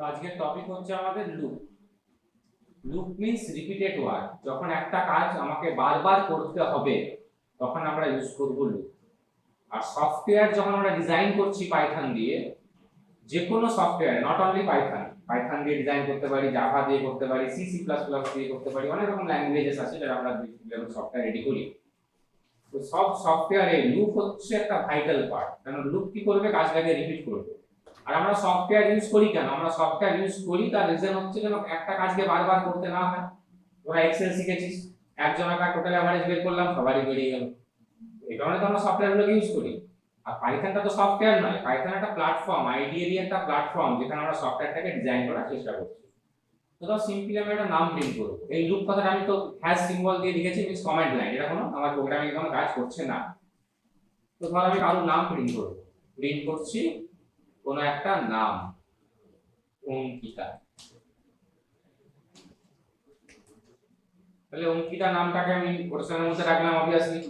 তো আজকের টপিক হচ্ছে আমাদের loop loop means repeated word যখন একটা কাজ আমাকে বারবার করতে হবে, তখন আমরা ইউজ করব লুপ আর সফটওয়্যার যখন আমরা ডিজাইন করছি পাইথন দিয়ে যে কোনো software not only Python Python দিয়ে ডিজাইন করতে পারি জাভা দিয়ে করতে পারি সি সি প্লাস প্লাস দিয়ে করতে পারি, অনেক রকম ল্যাঙ্গুয়েজেস আছে যারা আমরা সফটওয়্যার রেডি করি। তো সব সফটওয়্যারে লুপ হচ্ছে একটা ভাইটাল পার্ট কারণ লুপ কি করবে? কাজটাকে রিপিট করবে। আর আমরা সফটওয়্যার ইউজ করি কেন? আমরা সফটওয়্যার ইউজ করি, তার রিজন হচ্ছে যেন একটা কাজকে বারবার করতে না হয়। তোরা এক্সেল শিখেছিস একজনের টোটাল অ্যাভারেজ বের করলাম, সবারই বেরিয়ে গেল। এই কারণে তো আমরা সফটওয়্যারগুলোকে ইউজ করি। আর পাইথনটা তো সফটওয়্যার নয় পাইথন একটা প্ল্যাটফর্ম আইডিয়ালি একটা প্ল্যাটফর্ম যেখানে আমরা সফটওয়্যারটাকে ডিজাইন করার চেষ্টা করছি। তো ধর সিম্পলি আমি একটা নাম প্রিন্ট করব। এই লুপ কথাটা আমি তো হ্যাশ সিম্বল দিয়ে লিখেছি মিনস কমেন্ট লাইন এটা কোনো, আমার প্রোগ্রামিং কোনো কাজ করছে না। তো ধর আমি কারোর নাম প্রিন্ট করব। প্রিন্ট করছি কোনো একটা নাম, অঙ্কিতা। তাহলে অঙ্কিতা নামটাকে আমি কোটেশনের মধ্যে রাখলাম অবভিয়াসলি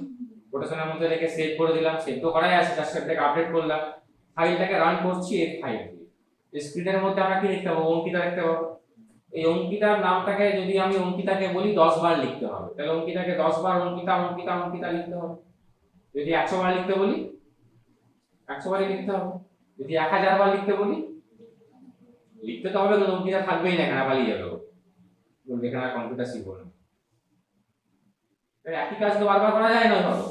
কোটেশনের মধ্যে রেখে সেভ করে দিলাম সেভ তো করাই আছে তার সেটাকে আপডেট করলাম। ফাইলটাকে রান করছি এই ফাইল দিয়ে। স্ক্রিনের মধ্যে আমরা কি দেখতে পাবো? অঙ্কিতা দেখতে পাবো। এই অঙ্কিতার নামটাকে যদি আমি অঙ্কিতাকে বলি, দশ বার লিখতে হবে। তাহলে অঙ্কিতাকে দশ বার অঙ্কিতা অঙ্কিতা অঙ্কিতা লিখতে হবে। যদি একশো বার লিখতে বলি, একশো বারই লিখতে হবে। যদি এক হাজার বার লিখতে বলি, লিখতে তো হবে অঙ্কিতা থাকবেই না, এখানে পালিয়ে যাবে। বলবে, এখানে আর কম্পিউটার শিখব না। একই কাজ তো বারবার করা যায় না, ধরো।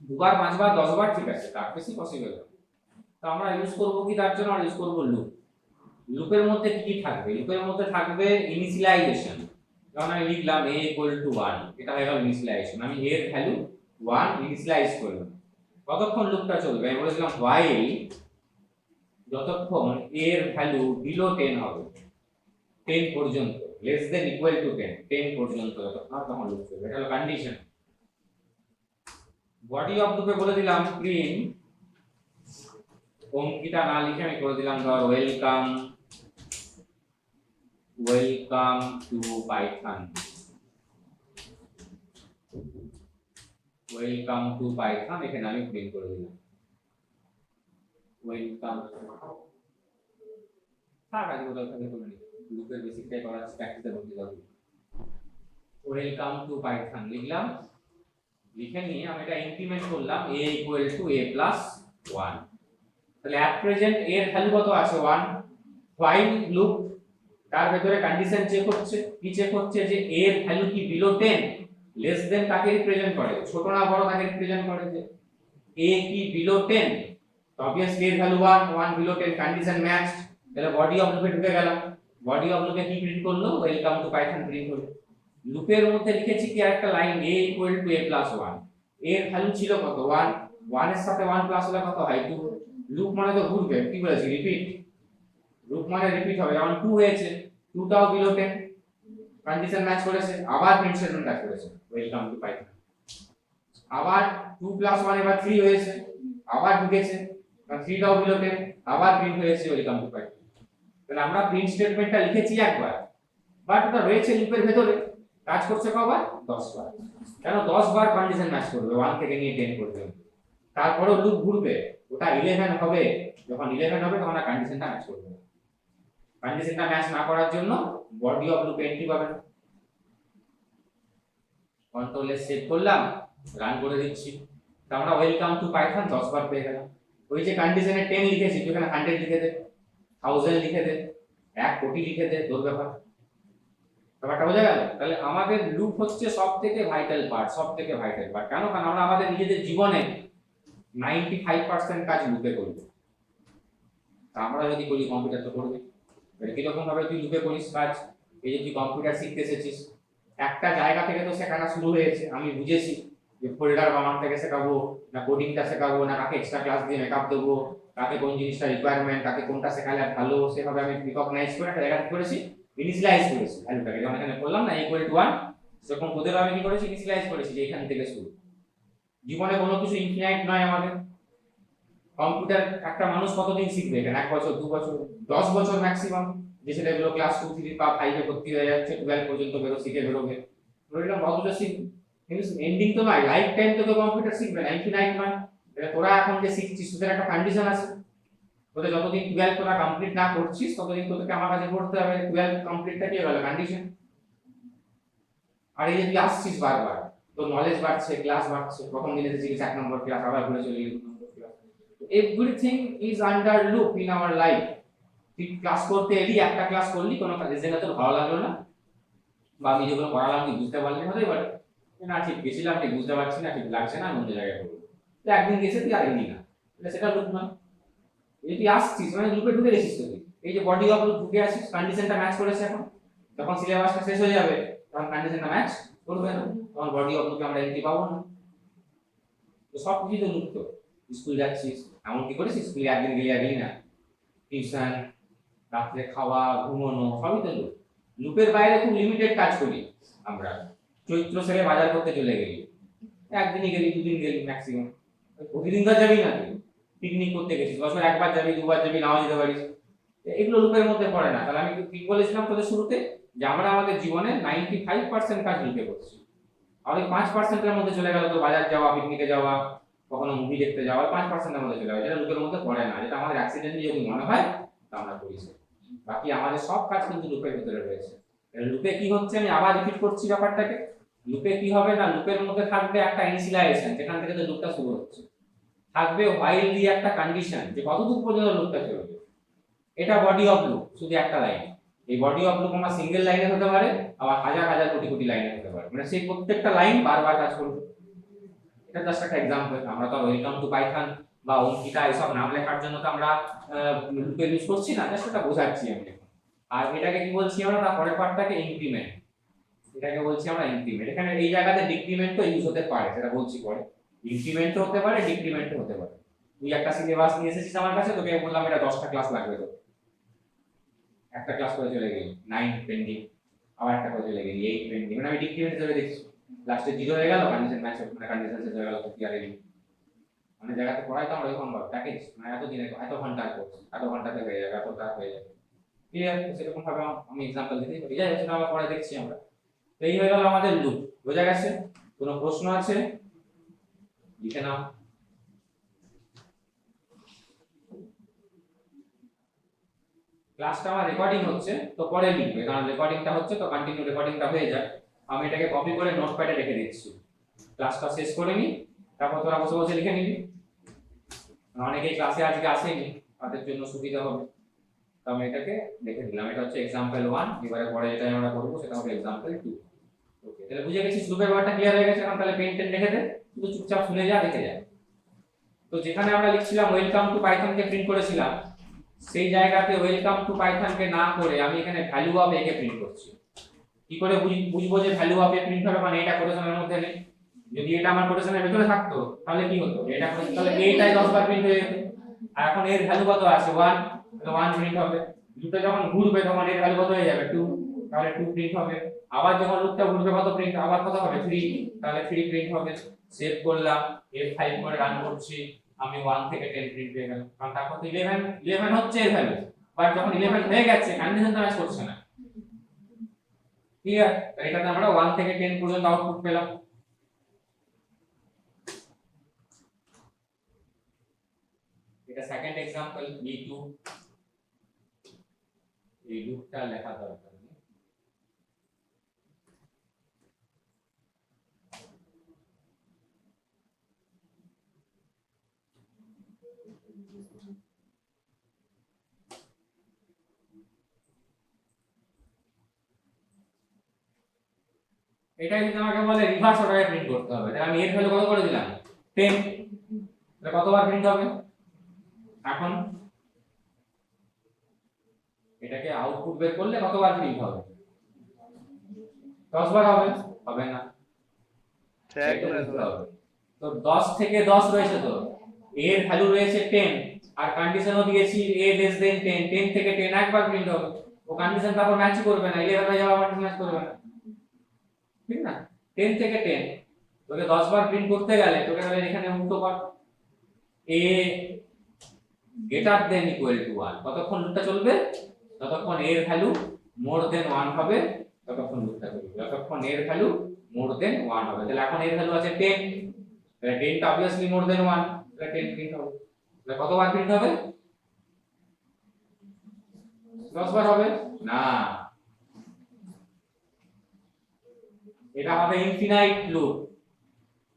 দুবার, পাঁচবার, দশবার, ঠিক আছে, তার বেশি পসিবল তো আমরা ইউজ করব কি? তার জন্য আমরা ইউজ করব লুপ লুপের মধ্যে কি কি থাকবে? লুপের মধ্যে থাকবে ইনিশিয়ালাইজেশন যেমন আমি লিখলাম a ইকুয়াল টু 1 এটা হয়ে গেল ইনিশিয়ালাইজেশন আমি a এর ভ্যালু 1 ইনিশিয়ালাইজ করলাম। কতক্ষণ লুপটা চলবে? আমি বলেছিলাম while যতক্ষণ এর ভ্যালু বিলো 10 হবে 10 পর্যন্ত লেস দেন ইকুয়াল টু 10 10 পর্যন্ত যতক্ষণ তখন লুপ চলবে এটা হলো কন্ডিশন বডি অফ লুপে বলে দিলাম অঙ্কিতা না লিখে আমি করে দিলাম, ধর welcome welcome to Python welcome to Python এখানে আমি প্রিন্ট করে দিলাম। থাক, আজকে কোথাও থেকে ওয়েলকাম টু লিখলাম, লিখে নিয়ে আমি এটা করলাম টু প্লাস 1 তাহলে প্রেজেন্ট এর ভ্যালু কত আছে? 1 হোয়াইল লুপ তার ভেতরে কন্ডিশন চেক কি চেক যে এর ভ্যালু কি বিলো 10 লেস দেন করে। ছোট না বড় তাকে করে যে কি বিলো 10 তো অবভিয়াসলি এর ভ্যালু 1 1 বিলো 10 কন্ডিশন ম্যাচ তাহলে বডি অফ লুপে ঢুকে গেলাম। বডি অফ লুপে কি প্রিন্ট করল? ওয়েলকাম টু পাইথন প্রিন্ট হলো। লুপের মধ্যে লিখেছি কি একটা line a equal to a plus 1 এর ভ্যালু ছিল কত? 1 1 এর সাথে 1 প্লাস হলে কত হয়? 2 লুপ মানে তো ঘুরবে, কি বলেছি? রিপিট লুপ মানে রিপিট হবে, যেমন 2 হয়েছে। 2 টাও বিলো 10 কন্ডিশন ম্যাচ করেছে, আবার প্রিন্ট স্টেটমেন্ট ম্যাচ করেছে। ওয়েলকাম টু পাইথন আবার 2 প্লাস 1 এবার 3 হয়েছে। আবার ঢুকেছে। কারণ 3 টাও বিলো 10 আবার প্রিন্ট হয়েছে ওয়েলকাম টু পাইথন তাহলে আমরা প্রিন্ট স্টেটমেন্টটা লিখেছি একবার বাট ওটা রয়েছে লুপের ভেতরে। কাজ করছে কবার? 10 বার। কেন? 10 বার কন্ডিশন ম্যাচ করবে 1 থেকে নিয়ে 10 পর্যন্ত তারপরেও লুপ ঘুরবে, ওটা 11 হবে। যখন 11 হবে, তখন কন্ডিশনটা ম্যাচ করবে কন্ডিশনটা ম্যাচ না করার জন্য বডি অফ লুপ এন্ট্রি পাবে না। কন্ট্রোল সেভ করলাম রান করে দিচ্ছি। তা আমরা ওয়েলকাম টু পাইথন 10 বার পেয়ে গেলাম। ওই যে কন্ডিশনে 10 লিখেছি এখানে 100 লিখে দে 1000 লিখে দে 1 কোটি লিখে দে, তোর ব্যাপার। ব্যাপারটা বোঝা গেল? তাহলে আমাদের লুপ হচ্ছে সব থেকে ভাইটাল পার্ট সব থেকে ভাইটাল পার্ট কেন? কারণ আমরা আমাদের নিজেদের জীবনে নাইনটি ফাইভ পার্সেন্ট কাজ লুপে করব। আমরা যদি করি কম্পিউটার তো করবে। কীরকম ভাবে তুই লুপে করিস কাজ? এই যে তুই কম্পিউটার শিখতে এসেছিস। একটা জায়গা থেকে তো শেখানো শুরু হয়েছে, আমি বুঝেছি। যে ফোল্ডার থেকে শেখাবো, না কোডিংটা শেখাবো, না কাকে এক্সট্রা ক্লাস দিয়ে মেকআপ দেবো, কাকে কোন জিনিসটা রিকোয়ারমেন্ট কাকে কোনটা শেখালে ভালো, সেভাবে আমি রিকগনাইজ করে একটা জায়গা করেছি ইনিশিয়ালাইজ করেছি ভ্যালুটাকে যেমন এখানে বললাম না ইকুয়াল টু ওয়ান সেরকম ওদেরও আমি কি করেছি? ইনিশিয়ালাইজ করেছি যে এখান থেকে শুরু। জীবনে কোনো কিছু ইনফিনাইট নয় আমাদের। কম্পিউটার একটা মানুষ কতদিন শিখবে এখানে? এক বছর, দু বছর, দশ বছর ম্যাক্সিমাম যে ছেলেগুলো ক্লাস টু থ্রি বা ফাইভে ভর্তি হয়ে যাচ্ছে টুয়েলভ পর্যন্ত বেরো শিখে বেরোবে। ধরলাম অতটা শিখবে এন্ডিং তো নয় লাইফ টাইম তো কম্পিউটার শিখবে না ইনফিনাইট নয় তোরা এখন যে শিখছিস, তোদের একটা কন্ডিশন আছে। তোদের যতদিন টুয়েলভ তোরা কমপ্লিট না করছিস, ততদিন তোদেরকে আমার কাছে পড়তে হবে টুয়েলভ কমপ্লিটটা কি গেল কন্ডিশন আর এই যে তুই আসছিস বারবার, তোর নলেজ বাড়ছে ক্লাস বাড়ছে, প্রথম দিনে এসেছিস এক নম্বর ক্লাস আবার ঘুরে চলে গেলি everything is under loop in our life তুই ক্লাস করতে এলি, একটা ক্লাস করলি, কোনো রেজাল্ট তোর ভালো লাগল না। বা আমি যেগুলো পড়ালাম তুই বুঝতে পারলি হতেই পারে। না ঠিক গেছিলাম, ঠিক বুঝতে পারছি না, ঠিক লাগছে না অন্য জায়গায় করব তো একদিন গেছে, তুই আর এলি না তাহলে সেটা লুপ নয়। এই তুই আসছিস মানে লুপে ঢুকে গেছিস তুই। এই যে বডি অফ ঢুকে আসিস কন্ডিশনটা ম্যাচ করেছে এখন। যখন সিলেবাসটা শেষ হয়ে যাবে, তখন কন্ডিশনটা ম্যাচ করবে না। তখন বডি অফ লুপে আমরা এন্ট্রি পাবো না। তো সব কিছু তো লুপ তো। স্কুল যাচ্ছিস, এমন কি করিস স্কুলে একদিন গেলে গেলি না। টিউশন, রাত্রে খাওয়া, ঘুমানো, সবই তো লুপ লুপের বাইরে খুব লিমিটেড কাজ করি আমরা। চৈত্র সেরে বাজার করতে চলে গেলি। একদিনই গেলি, দুদিন গেলি ম্যাক্সিমাম প্রতিদিন তো যাবি না পিকনিক করতে গেছিস, বছর একবার যাবি, দুবার যাবি, নাও যেতে পারিস। এগুলো লুপের মধ্যে পড়ে না। তাহলে আমি কি বলেছিলাম তোদের শুরুতে যে আমরা আমাদের জীবনে নাইনটি ফাইভ পার্সেন্ট কাজ লুপে করছি আর ওই পাঁচ পার্সেন্টের মধ্যে চলে গেল তো বাজার যাওয়া পিকনিকে যাওয়া, কখনো মুভি দেখতে যাওয়া পাঁচ পার্সেন্টের মধ্যে চলে গেল। যেটা মধ্যে পড়ে না। যেটা আমাদের অ্যাক্সিডেন্টলি যদি মনে হয়, তা আমরা করি বাকি আমাদের সব কাজ কিন্তু লুপের ভিতরে রয়েছে। লুপে কি হচ্ছে? আমি আবার রিপিট করছি ব্যাপারটাকে। লুপে কি হবে না? লুপের মধ্যে থাকবে একটা ইনিশিয়ালাইজেশন যেখান থেকে লুপটা শুরু হচ্ছে। থাকবে হোয়াইল দিয়ে একটা কন্ডিশন যে কতদূর পর্যন্ত লুপটা চলবে। এটা বডি অফ লুপ শুধু একটা লাইন এই বডি অফ লুপ আমার সিঙ্গেল লাইনে হতে পারে, আবার হাজার হাজার কোটি কোটি লাইনে হতে পারে। মানে সেই প্রত্যেকটা লাইন বারবার কাজ করবে। এটা জাস্ট একটা এক্সাম্পল আমরা তো ওয়েলকাম টু পাইথন বা অঙ্কিতা এসব নাম লেখার জন্য তো আমরা লুপের ইউজ করছি না জাস্ট ওটা বোঝাচ্ছি আমি। আর এটাকে কি বলছি আমরা? তার পরের পার্টটাকে ইনক্রিমেন্ট এটাকে বলছি আমরা ইনক্রিমেন্ট এখানে এই জায়গাতে ডিক্রিমেন্টও ইউজ হতে পারে, সেটা বলছি পরে। ইনক্রিমেন্টও হতে পারে ডিক্রিমেন্টও হতে পারে। তুই একটা সিলেবাস নিয়ে এসেছিস আমার কাছে, তোকে বললাম এটা দশটা ক্লাস লাগবে তো একটা ক্লাস করে চলে গেলি নাইন পেন্ডিং আবার একটা করে চলে গেলি এইট পেন্ডিং মানে আমি ডিক্রিমেন্ট হিসেবে দেখছি লাস্টে জিরো হয়ে গেল কন্ডিশন ম্যাচ মানে কন্ডিশন শেষ হয়ে গেল কি আর এলি? মানে জায়গাতে পড়াই তো আমরা ওইরকম ভাবে প্যাকেজ মানে এত দিনে এত ঘণ্টার কোর্স এত ঘন্টাতে হয়ে যাবে এতটা হয়ে যাবে। ক্লিয়ার সেরকম ভাবে আম- এক্সাম্পল দিতেই পারি। যাই সেটা আবার পরে দেখছি আমরা। এই হয়ে গেল আমাদের লুপ বোঝা গেছে? কোনো প্রশ্ন আছে? লিখে নাও। ক্লাসটা আমার রেকর্ডিং হচ্ছে, তো পরে লিখবে, কারণ রেকর্ডিংটা হচ্ছে, তো কন্টিনিউ রেকর্ডিংটা হয়ে যায় আমি এটাকে কপি করে নোটপ্যাডে রেখে দিচ্ছি। ক্লাসটা শেষ করে নি, তারপর তোরা বসে বসে লিখে নিবি। অনেকেই ক্লাসে আজকে আসেনি, তাদের জন্য সুবিধা হবে। তো আমি এটাকে লিখে দিলাম এটা হচ্ছে এক্সাম্পল ওয়ান এবারে পরে যেটা আমরা করব সেটা হবে এক্সাম্পল টু ওকে তাহলে বুঝে গেছিস লুপের ব্যাপারটা ক্লিয়ার হয়ে গেছে। এখন তাহলে পেন টেন রেখে দে, শুধু চুপচাপ শুনে যা, দেখে যা। তো যেখানে আমরা লিখছিলাম ওয়েলকাম টু পাইথনকে প্রিন্ট করেছিলাম, সেই জায়গাতে ওয়েলকাম টু পাইথনকে না করে আমি এখানে ভ্যালু অফ এ কে প্রিন্ট করছি। কি করে বুঝ- বুঝব যে ভ্যালু অফ এ প্রিন্ট হবে? মানে এটা কোটেশনের মধ্যে নেই। যদি এটা আমার কোটেশনের ভেতরে থাকতো, তাহলে কি হতো? এটা তাহলে এটাই 10 বার প্রিন্ট হয়ে যেত। আর এখন এর ভ্যালু কত আছে? 1 তাহলে 1 প্রিন্ট হবে। দুটো যখন ঘুরবে তখন এর ভ্যালু কত হয়ে যাবে? 2 তাহলে 2 প্রিন্ট হবে। আবার যখন লুপটা ঘুরবে কত প্রিন্ট আবার কত হবে? 3 তাহলে 3 প্রিন্ট হবে। সেভ করলাম F5 করে রান করছি। আমি 1 থেকে 10 প্রিন্ট পেয়ে গেলাম। কারণ তারপর তো 11 11 হচ্ছে এর ভ্যালু বাট যখন 11 হয়ে গেছে কন্ডিশন তো ম্যাচ করছে না। ক্লিয়ার এটাতে আমরা 1 থেকে 10 পর্যন্ত আউটপুট পেলাম। এটা সেকেন্ড এক্সাম্পল বি2 এই লুপটা লেখা দরকার নেই। এটা যদি আমাকে বলে রিভার্স অর্ডারে প্রিন্ট করতে হবে। তাহলে আমি এর ভ্যালু কত করে দিলাম? 10 তাহলে কতবার প্রিন্ট হবে? এখন এটাকে আউটপুট বের করলে কতবার প্রিন্ট হবে? 10 বার হবে? হবে না। তো 10 থেকে 10 রয়েছে তো। এর ভ্যালু রয়েছে 10 আর কন্ডিশনও দিয়েছি a লেস দেন 10 10 থেকে 10 একবার প্রিন্ট হবে। ও কন্ডিশন তারপর ম্যাচ করবে না। 11 হয়ে যাওয়ার পর ম্যাচ করবে না। ঠিক না? 10 থেকে 10 তোকে 10 বার প্রিন্ট করতে গেলে তোকে তাহলে এখানে উল্টো কর a greater than equal to 1 কতক্ষণ লুপটা চলবে? ততক্ষণ এর ভ্যালু মোর দেন ওয়ান হবে, ততক্ষণ লুপটা চলবে যতক্ষণ এর ভ্যালু মোর দেন ওয়ান হবে। তাহলে এখন এর ভ্যালু আছে টেন তাহলে 10 টা অবভিয়াসলি মোর দেন ওয়ান তাহলে টেন প্রিন্ট হবে। তাহলে কতবার প্রিন্ট হবে? দশ বার হবে? না। এটা হবে ইনফিনাইট লুপ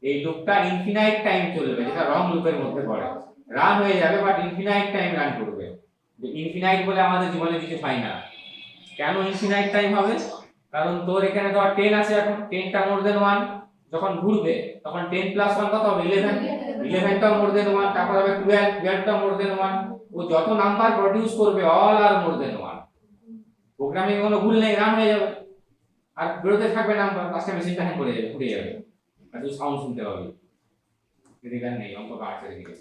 এই লুপটা ইনফিনাইট টাইম চলবে, যেটা রং লুপের মধ্যে পড়ে। রান হয়ে যাবে বাট ইনফিনাইট টাইম রান করবে। ইনফিনাইট বলে আমাদের জীবনে কিছু হয় না। কেন ইনফিনাইট টাইম হবে? কারণ তোর এখানে ধর 10 আছে এখন 10টা মোর দেন 1 যখন ঘুরবে, তখন 10 প্লাস 1 কত হবে? 11 11টা মোর দেন 1 তারপর হবে 12 12টা মোর দেন 1 ও যত নাম্বার প্রডিউস করবে all are more than 1 programming কোনো ভুল নেই রান হয়ে যাবে। আর বেরোতে থাকবে নাম্বার লাস্টে মেশিনটা হ্যাং করে যাবে, ফুটে যাবে। আর তুই সাউন্ড শুনতে পাবি এদিকে নেই, অঙ্ক কাটছে এদিকে।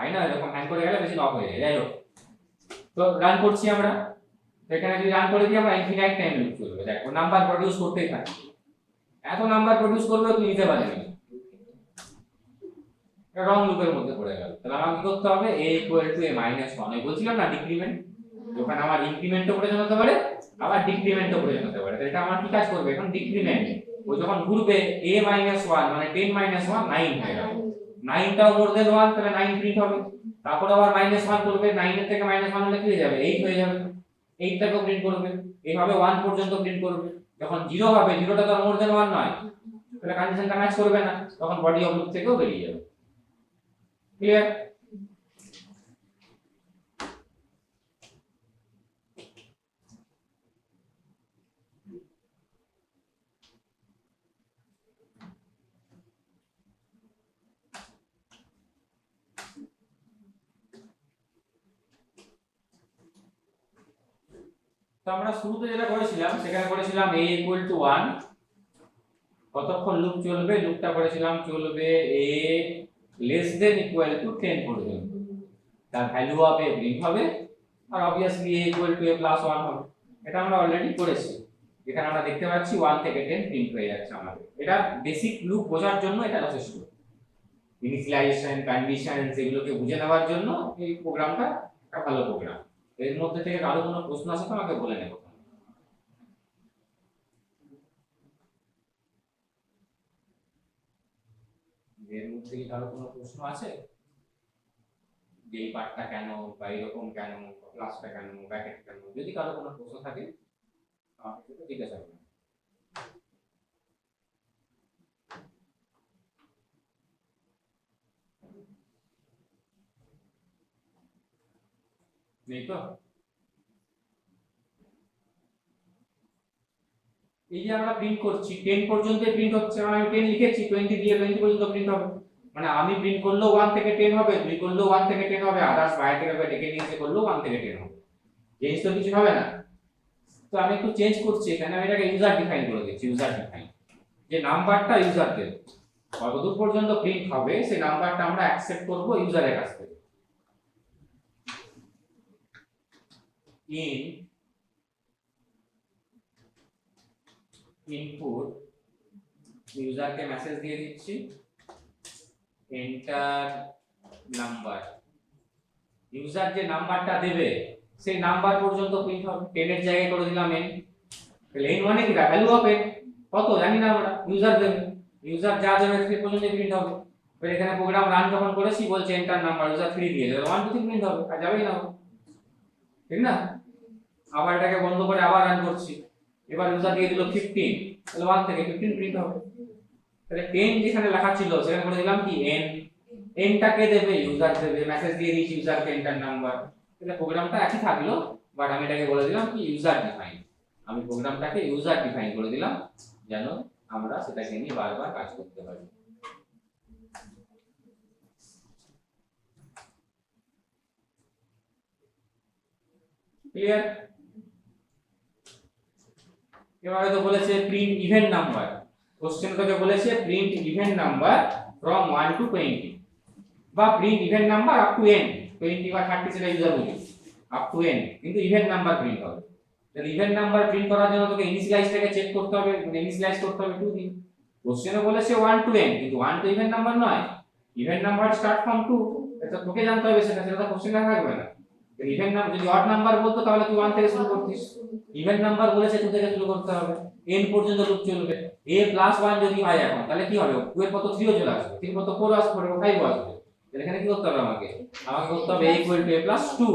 হয় না এরকম হ্যাং করে গেলে মেশিন অফ হয়ে যায়, যাই হোক। তো রান করছি আমরা। এখানে যদি রান করে দিই, আমরা ইনফিনাইট টাইম লুপ চলবে দেখো নাম্বার প্রডিউস করতেই থাকে। এত নাম্বার প্রডিউস করলেও তুই নিতে পারবি না। রং লুপের মধ্যে পড়ে গেল। তাহলে আমাকে কি করতে হবে? A equal to a minus one ওই বলছিলাম না ডিক্রিমেন্ট ওখানে আমার ইনক্রিমেন্টও করে জানাতে পারে, আবার ডিক্রিমেন্টও করে জানাতে পারে। তাহলে এটা আমার কি কাজ করবে? এখন ডিক্রিমেন্ট ও যখন ঘুরবে, a মাইনাস ওয়ান মানে টেন মাইনাস ওয়ান নাইন হয়ে গেল। নাইনটাও মোর দেন ওয়ান তাহলে নাইন প্রিন্ট হবে। তারপর আবার মাইনাস ওয়ান করবে নাইনের থেকে মাইনাস ওয়ান হলে কি হয়ে যাবে? এইট হয়ে যাবে। এইটটাকেও প্রিন্ট করবে। এইভাবে ওয়ান পর্যন্ত প্রিন্ট করবে। যখন জিরো হবে জিরোটা তো মোর দেন ওয়ান নয়। তাহলে কন্ডিশনটা ম্যাচ করবে না। তখন বডি অফ লুপ থেকেও বেরিয়ে যাবে। ক্লিয়ার তো আমরা শুরুতে যেটা করেছিলাম, সেখানে করেছিলাম a ইকুয়াল টু 1 কতক্ষণ লুপ চলবে? লুপটা করেছিলাম, চলবে a less than equal to 10 পর্যন্ত। তার ভ্যালু অফ a প্রিন্ট হবে, আর obviously a equal to a plus 1 হবে। এটা আমরা অলরেডি করেছি। এখানে আমরা দেখতে পাচ্ছি 1 থেকে 10 প্রিন্ট হয়ে যাচ্ছে আমাদের। এটা বেসিক লুপ বোঝার জন্য এটা যথেষ্ট। ইনিশিয়ালাইজেশন কন্ডিশন এগুলোকে বুঝে নেওয়ার জন্য এই প্রোগ্রামটা একটা ভালো প্রোগ্রাম এর মধ্যে থেকে কারও কোনো প্রশ্ন আছে তো আমাকে বলে নেব। এর মধ্যে কি কারও কোনো প্রশ্ন আছে? যে এই পার্টটা কেন বা এরকম কেন ক্লাসটা কেন ব্যাকেট কেন, যদি কারও কোনো প্রশ্ন থাকে, আমাকে জিজ্ঞাসা করুন নেই তো? এই যে আমরা প্রিন্ট করছি 10 পর্যন্ত প্রিন্ট হচ্ছে মানে আমি 10 লিখেছি 20 দিয়ে 20 পর্যন্ত প্রিন্ট হবে। মানে আমি প্রিন্ট করলেও 1 থেকে 10 হবে, দুই করলেও 1 থেকে 10 হবে আদার্স বাইরে থেকে ডেকে নিয়ে এসে করলেও 1 থেকে 10 হবে। চেঞ্জ তো কিছু হবে না। তো আমি একটু চেঞ্জ করছি, এখানে আমি এটাকে ইউজার ডিফাইন করে দিচ্ছি ইউজার ডিফাইন যে নাম্বারটা ইউজার দেবে কতদূর পর্যন্ত প্রিন্ট হবে, সেই নাম্বারটা আমরা অ্যাকসেপ্ট করব ইউজারের কাছ থেকে। In ইনপুট ইউজারকে মেসেজ দিয়ে দিচ্ছি এন্টার নাম্বার ইউজার যে নাম্বারটা দেবে, সেই নাম্বার পর্যন্ত প্রিন্ট হবে 10 এর জায়গায় করে দিলাম n তাহলে n মানে কি? Value of n? কত? জানি না আমরা। ইউজার দেবে। ইউজার যা দেবে সেই পর্যন্ত প্রিন্ট হবে। এবার এখানে প্রোগ্রাম রান যখন করেছি, বলছে এন্টার নাম্বার ইউজার 3 দিয়ে দেবে। 1 2 3 প্রিন্ট হবে। আর যাবেই না ঠিক না? আবার এটাকে বন্ধ করে আবার রান করছি। এবার ইউজার দিয়ে দিল 15 তাহলে 1 থেকে 15 প্রিন্ট হবে। তাহলে 10 যেখানে লেখা ছিল, সেখানে বলে দিলাম কি, n n টাকে দেবে? ইউজার দেবে। মেসেজ দিয়ে দিয়েছি ইউজারকে এন্টার নাম্বার তাহলে প্রোগ্রামটা একই থাকল বাট আমি এটাকে বলে দিলাম কি ইউজার ডিফাইন আমি প্রোগ্রামটাকে ইউজার ডিফাইন করে দিলাম, যেন আমরা সেটাকে নিয়ে বারবার কাজ করতে পারি। ক্লিয়ার এবার হয়তো বলেছে প্রিন্ট ইভেন্ট নাম্বার কোশ্চেন তোকে বলেছে print even number from 1 to 20 বা print even number up to n 20 বা 30 সেটা ইউজার বুঝে আপ টু n কিন্তু ইভেন্ট নাম্বার প্রিন্ট হবে। তাহলে ইভেন্ট নাম্বার প্রিন্ট করার জন্য তোকে ইনিশিয়ালাইজটাকে চেক করতে হবে। ইনিশিয়ালাইজ করতে হবে 2 দিন কোশ্চেনে বলেছে 1 টু n কিন্তু 1 তো ইভেন্ট নাম্বার নয়। ইভেন্ট নাম্বার স্টার্ট ফ্রম 2 এটা তোকে জানতে হবে সেটা সেটা কোশ্চেনে থাকবে না। ইভেন্ট নাম্বার যদি অড নাম্বার বলতো, তাহলে তুই 1 থেকে শুরু করতিস। ইভেন্ট নাম্বার বলেছে 2 থেকে শুরু করতে হবে। N পর্যন্ত লুপ চলবে। A 1 যদি হয় এখন, তাহলে কি হবে? 2 এর কত 3 ও চলে আসবে। 3 কত 4 আসবে 5 আসবে। তাহলে এখানে কি করতে হবে আমাকে? আমাকে করতে হবে a a 2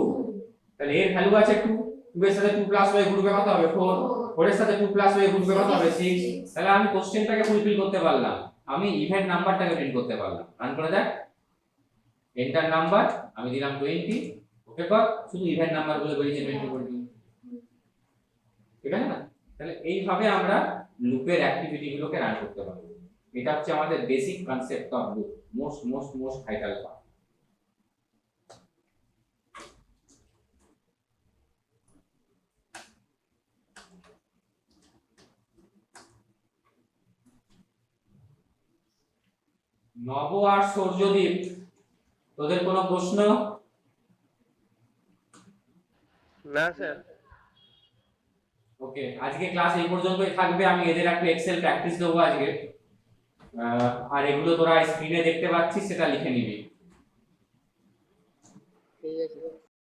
তাহলে এর ভ্যালু আছে 2 2 এর সাথে 2 প্লাস y গ্রুপে কত হবে 4 4 এর সাথে 2 প্লাস y গ্রুপে কত হবে 6 তাহলে আমি কোশ্চেনটাকে ফুলফিল করতে পারলাম। আমি ইভেন্ট নাম্বারটাকে প্রিন্ট করতে পারলাম। রান করে দেখ এন্টার নাম্বার আমি দিলাম 20 কর শুধু ইভেন্ট নাম্বারগুলো যাবে করে দিই ঠিক আছে না? তাহলে এইভাবে আমরা লুপের অ্যাক্টিভিটি গুলোকে রান করতে পারব। এটা হচ্ছে আমাদের basic concept of loop most most most vital part নব আর সূর্যদীপ, তোদের কোনো প্রশ্ন? না, স্যার। ওকে, আজকে ক্লাস এই পর্যন্তই থাকবে। আমি এদের একটা এক্সেল প্র্যাকটিস দেবো আজকে। আর এগুলো তোরা স্ক্রিনে দেখতে পাচ্ছিস, সেটা লিখে নিবি।